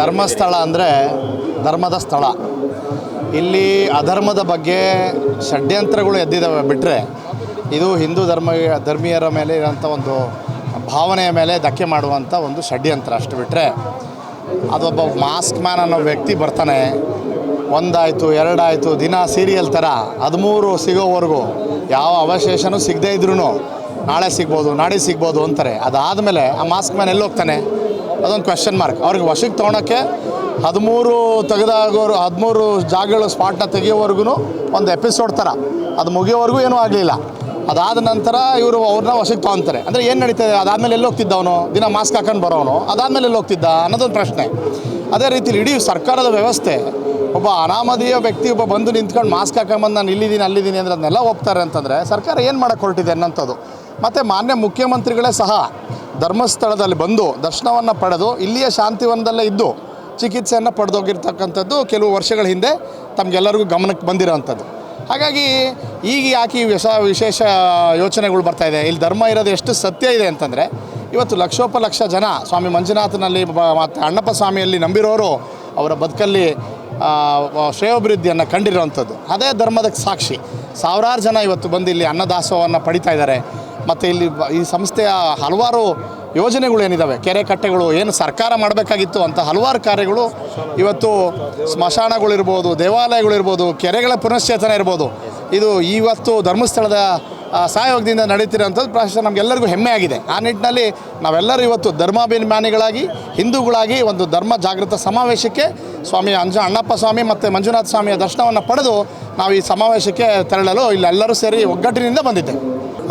ಧರ್ಮಸ್ಥಳ ಅಂದರೆ ಧರ್ಮದ ಸ್ಥಳ. ಇಲ್ಲಿ ಅಧರ್ಮದ ಬಗ್ಗೆ ಷಡ್ಯಂತ್ರಗಳು ಎದ್ದಿದ್ದಾವೆ ಬಿಟ್ಟರೆ ಇದು ಹಿಂದೂ ಧರ್ಮ, ಧರ್ಮೀಯರ ಮೇಲೆ ಇರೋಂಥ ಒಂದು ಭಾವನೆಯ ಮೇಲೆ ಧಕ್ಕೆ ಮಾಡುವಂಥ ಒಂದು ಷಡ್ಯಂತ್ರ ಅಷ್ಟು ಬಿಟ್ಟರೆ ಅದೊಬ್ಬ ಮಾಸ್ಕ್ ಮ್ಯಾನ್ ಅನ್ನೋ ವ್ಯಕ್ತಿ ಬರ್ತಾನೆ. ಒಂದಾಯಿತು, ಎರಡಾಯಿತು, ದಿನ ಸೀರಿಯಲ್ ಥರ ಹದಿಮೂರು ಸಿಗೋವರೆಗೂ ಯಾವ ಅವಶೇಷನೂ ಸಿಗದೇ ಇದ್ರೂ ನಾಳೆ ಸಿಗ್ಬೋದು ನಾಳೆ ಸಿಗ್ಬೋದು ಅಂತಾರೆ. ಅದಾದಮೇಲೆ ಆ ಮಾಸ್ಕ್ ಮ್ಯಾನ್ ಎಲ್ಲಿ ಹೋಗ್ತಾನೆ? ಅದೊಂದು ಕ್ವೆಶನ್ ಮಾರ್ಕ್ ಅವ್ರಿಗೆ ವಶಕ್ಕೆ ತೊಗೊಳಕ್ಕೆ ಹದಿಮೂರು ತೆಗೆದಾಗೋರು ಹದಿಮೂರು ಜಾಗಗಳು ಸ್ಪಾಟ್ನ ತೆಗಿಯೋವರೆಗೂ ಒಂದು ಎಪಿಸೋಡ್ ಥರ ಅದು ಮುಗಿಯೋವರೆಗೂ ಏನೂ ಆಗಲಿಲ್ಲ. ಅದಾದ ನಂತರ ಇವರು ಅವ್ರನ್ನ ವಶಕ್ಕೆ ತೊಗೊತಾರೆ. ಅಂದರೆ ಏನು ನಡೀತದೆ ಅದಾದಮೇಲೆ ಎಲ್ಲಿ ಹೋಗ್ತಿದ್ದ ಅವನು? ದಿನ ಮಾಸ್ಕ್ ಹಾಕೊಂಡು ಬರೋನು ಅದಾದಮೇಲೆ ಎಲ್ಲಿ ಹೋಗ್ತಿದ್ದ? ಅನ್ನೋದೊಂದು ಪ್ರಶ್ನೆ. ಅದೇ ರೀತಿ ಇಡೀ ಸರ್ಕಾರದ ವ್ಯವಸ್ಥೆ, ಒಬ್ಬ ಅನಾಮಧೇಯ ವ್ಯಕ್ತಿ ಒಬ್ಬ ಬಂದು ನಿಂತ್ಕೊಂಡು ಮಾಸ್ಕ್ ಹಾಕೊಂಬಂದು ನಾನು ಇಲ್ಲಿದ್ದೀನಿ, ಅಲ್ಲಿದ್ದೀನಿ ಅಂದರೆ ಅದನ್ನೆಲ್ಲ ಹೋಗ್ತಾರೆ ಅಂತಂದರೆ ಸರ್ಕಾರ ಏನು ಮಾಡೋಕ್ಕೆ ಹೊರಟಿದೆ ಅನ್ನೋಂಥದ್ದು. ಮತ್ತು ಮಾನ್ಯ ಮುಖ್ಯಮಂತ್ರಿಗಳೇ ಸಹ ಧರ್ಮಸ್ಥಳದಲ್ಲಿ ಬಂದು ದರ್ಶನವನ್ನು ಪಡೆದು ಇಲ್ಲಿಯ ಶಾಂತಿವನದಲ್ಲೇ ಇದ್ದು ಚಿಕಿತ್ಸೆಯನ್ನು ಪಡೆದೋಗಿರ್ತಕ್ಕಂಥದ್ದು ಕೆಲವು ವರ್ಷಗಳ ಹಿಂದೆ ತಮಗೆಲ್ಲರಿಗೂ ಗಮನಕ್ಕೆ ಬಂದಿರೋವಂಥದ್ದು ಹಾಗಾಗಿ ಈಗ ಯಾಕೆ ಈ ವಿಷ ವಿಶೇಷ ಯೋಚನೆಗಳು ಇದೆ? ಇಲ್ಲಿ ಧರ್ಮ ಇರೋದು ಎಷ್ಟು ಸತ್ಯ ಇದೆ ಅಂತಂದರೆ, ಇವತ್ತು ಲಕ್ಷೋಪಲಕ್ಷ ಜನ ಸ್ವಾಮಿ ಮಂಜುನಾಥನಲ್ಲಿ ಮತ್ತು ಅಣ್ಣಪ್ಪ ಸ್ವಾಮಿಯಲ್ಲಿ ನಂಬಿರೋರು ಅವರ ಬದುಕಲ್ಲಿ ಶ್ರೇಯೋಭಿವೃದ್ಧಿಯನ್ನು ಕಂಡಿರುವಂಥದ್ದು ಅದೇ ಧರ್ಮದ ಸಾಕ್ಷಿ. ಸಾವಿರಾರು ಜನ ಇವತ್ತು ಬಂದು ಇಲ್ಲಿ ಅನ್ನದಾಸೋಹವನ್ನು ಪಡಿತಾ ಇದ್ದಾರೆ. ಮತ್ತು ಇಲ್ಲಿ ಈ ಸಂಸ್ಥೆಯ ಹಲವಾರು ಯೋಜನೆಗಳು ಏನಿದ್ದಾವೆ ಕೆರೆ ಕಟ್ಟೆಗಳು, ಏನು ಸರ್ಕಾರ ಮಾಡಬೇಕಾಗಿತ್ತು ಅಂತ ಹಲವಾರು ಕಾರ್ಯಗಳು ಇವತ್ತು ಸ್ಮಶಾನಗಳಿರ್ಬೋದು, ದೇವಾಲಯಗಳಿರ್ಬೋದು, ಕೆರೆಗಳ ಪುನಶ್ಚೇತನ ಇರ್ಬೋದು. ಇದು ಇವತ್ತು ಧರ್ಮಸ್ಥಳದ ಸಹಯೋಗದಿಂದ ನಡೀತಿರೋಂಥದ್ದು ಪ್ರಶ್ನೆ ನಮಗೆಲ್ಲರಿಗೂ ಹೆಮ್ಮೆ ಆಗಿದೆ. ಆ ನಿಟ್ಟಿನಲ್ಲಿ ನಾವೆಲ್ಲರೂ ಇವತ್ತು ಧರ್ಮಾಭಿಮಾನಿಗಳಾಗಿ, ಹಿಂದೂಗಳಾಗಿ ಒಂದು ಧರ್ಮ ಜಾಗೃತ ಸಮಾವೇಶಕ್ಕೆ ಸ್ವಾಮಿ ಅಂಜ, ಅಣ್ಣಪ್ಪ ಸ್ವಾಮಿ ಮತ್ತು ಮಂಜುನಾಥ ಸ್ವಾಮಿಯ ದರ್ಶನವನ್ನು ಪಡೆದು ನಾವು ಈ ಸಮಾವೇಶಕ್ಕೆ ತೆರಳಲು ಇಲ್ಲೆಲ್ಲರೂ ಸೇರಿ ಒಗ್ಗಟ್ಟಿನಿಂದ ಬಂದಿದ್ದೇವೆ.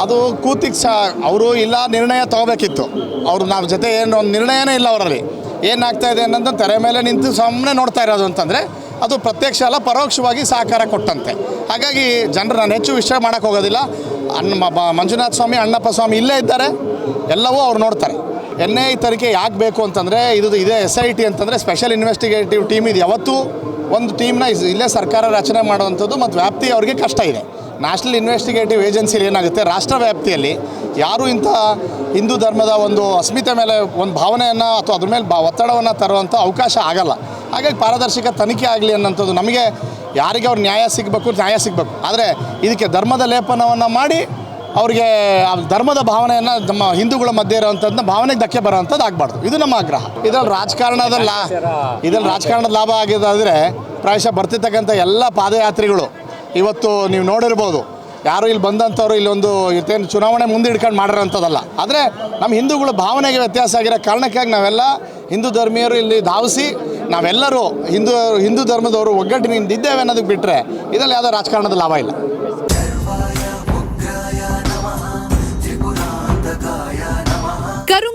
ಅದು ಕೂತಿಗೆ ಸಹ ಅವರು ಇಲ್ಲ, ನಿರ್ಣಯ ತಗೋಬೇಕಿತ್ತು. ಅವರು ನಾವು ಜೊತೆ ಏನು, ಒಂದು ನಿರ್ಣಯನೇ ಇಲ್ಲ ಅವರಲ್ಲಿ. ಏನಾಗ್ತಾ ಇದೆ ಅನ್ನೋದನ್ನ ತೆರೆ ಮೇಲೆ ನಿಂತು ಸುಮ್ಮನೆ ನೋಡ್ತಾ ಇರೋದು ಅಂತಂದರೆ, ಅದು ಪ್ರತ್ಯಕ್ಷ ಅಲ್ಲ, ಪರೋಕ್ಷವಾಗಿ ಸಹಕಾರ ಕೊಟ್ಟಂತೆ. ಹಾಗಾಗಿ ಜನರು ನಾನು ಹೆಚ್ಚು ವಿಷಯ ಮಾಡೋಕ್ಕೆ ಹೋಗೋದಿಲ್ಲ. ಮ- ಮಂಜುನಾಥ ಸ್ವಾಮಿ, ಅಣ್ಣಪ್ಪ ಸ್ವಾಮಿ ಇಲ್ಲೇ ಇದ್ದಾರೆ. ಎಲ್ಲವೂ ಅವ್ರು ನೋಡ್ತಾರೆ. ಎನ್ ಐ ತನಿಖೆ ಯಾಕೆ ಬೇಕು ಅಂತಂದರೆ ಇದು ಇದೇ ಎಸ್ ಐ ಟಿ ಅಂತಂದರೆ ಸ್ಪೆಷಲ್ ಇನ್ವೆಸ್ಟಿಗೇಟಿವ್ ಟೀಮ್ ಇದು ಯಾವತ್ತೂ ಒಂದು ಟೀಮ್ನ ಇಲ್ಲೇ ಸರ್ಕಾರ ರಚನೆ ಮಾಡುವಂಥದ್ದು ಮತ್ತು ವ್ಯಾಪ್ತಿ ಅವ್ರಿಗೆ ಕಷ್ಟ ಇದೆ. ನ್ಯಾಷನಲ್ ಇನ್ವೆಸ್ಟಿಗೇಟಿವ್ ಏಜೆನ್ಸಿಲಿ ಏನಾಗುತ್ತೆ ರಾಷ್ಟ್ರ ವ್ಯಾಪ್ತಿಯಲ್ಲಿ ಯಾರು ಇಂಥ ಹಿಂದೂ ಧರ್ಮದ ಒಂದು ಅಸ್ಮಿತೆ ಮೇಲೆ ಒಂದು ಭಾವನೆಯನ್ನು ಅಥವಾ ಅದ್ರ ಮೇಲೆ ಬಾ ಒತ್ತಡವನ್ನು ತರುವಂಥ ಅವಕಾಶ ಆಗಲ್ಲ. ಹಾಗಾಗಿ ಪಾರದರ್ಶಕ ತನಿಖೆ ಆಗಲಿ ಅನ್ನೋಂಥದ್ದು ನಮಗೆ ಯಾರಿಗೆ ಅವ್ರು ನ್ಯಾಯ ಸಿಗಬೇಕು ನ್ಯಾಯ ಸಿಗಬೇಕು. ಆದರೆ ಇದಕ್ಕೆ ಧರ್ಮದ ಲೇಪನವನ್ನು ಮಾಡಿ ಅವರಿಗೆ ಧರ್ಮದ ಭಾವನೆಯನ್ನು ನಮ್ಮ ಹಿಂದೂಗಳ ಮಧ್ಯೆ ಇರೋವಂಥದ್ದನ್ನ ಭಾವನೆಗೆ ಧಕ್ಕೆ ಬರೋವಂಥದ್ದು ಆಗಬಾರ್ದು. ಇದು ನಮ್ಮ ಆಗ್ರಹ. ಇದರಲ್ಲಿ ರಾಜಕಾರಣದ ಲಾ ಇದರಲ್ಲಿ ರಾಜಕಾರಣದ ಲಾಭ ಆಗಿದ್ದಾದರೆ ಪ್ರಾಯಶಃ ಬರ್ತಿರ್ತಕ್ಕಂಥ ಎಲ್ಲ ಪಾದಯಾತ್ರಿಗಳು ಇವತ್ತು ನೀವು ನೋಡಿರ್ಬೋದು. ಯಾರು ಇಲ್ಲಿ ಬಂದಂಥವ್ರು ಇಲ್ಲೊಂದು ಇವತ್ತೇನು ಚುನಾವಣೆ ಮುಂದೆ ಹಿಡ್ಕೊಂಡು ಮಾಡಿರೋಂಥದ್ದಲ್ಲ. ಆದರೆ ನಮ್ಮ ಹಿಂದೂಗಳ ಭಾವನೆಗೆ ವ್ಯತ್ಯಾಸ ಆಗಿರೋ ಕಾರಣಕ್ಕಾಗಿ ನಾವೆಲ್ಲ ಹಿಂದೂ ಧರ್ಮೀಯರು ಇಲ್ಲಿ ಧಾವಿಸಿ ನಾವೆಲ್ಲರೂ ಹಿಂದೂ ಹಿಂದೂ ಧರ್ಮದವರು ಒಗ್ಗಟ್ಟಿನಿಂದ ಇದ್ದೇವೆ ಅನ್ನೋದಕ್ಕೆ ಬಿಟ್ಟರೆ ಇದರಲ್ಲಿ ಯಾವುದೋ ರಾಜಕಾರಣದ ಲಾಭ ಇಲ್ಲ.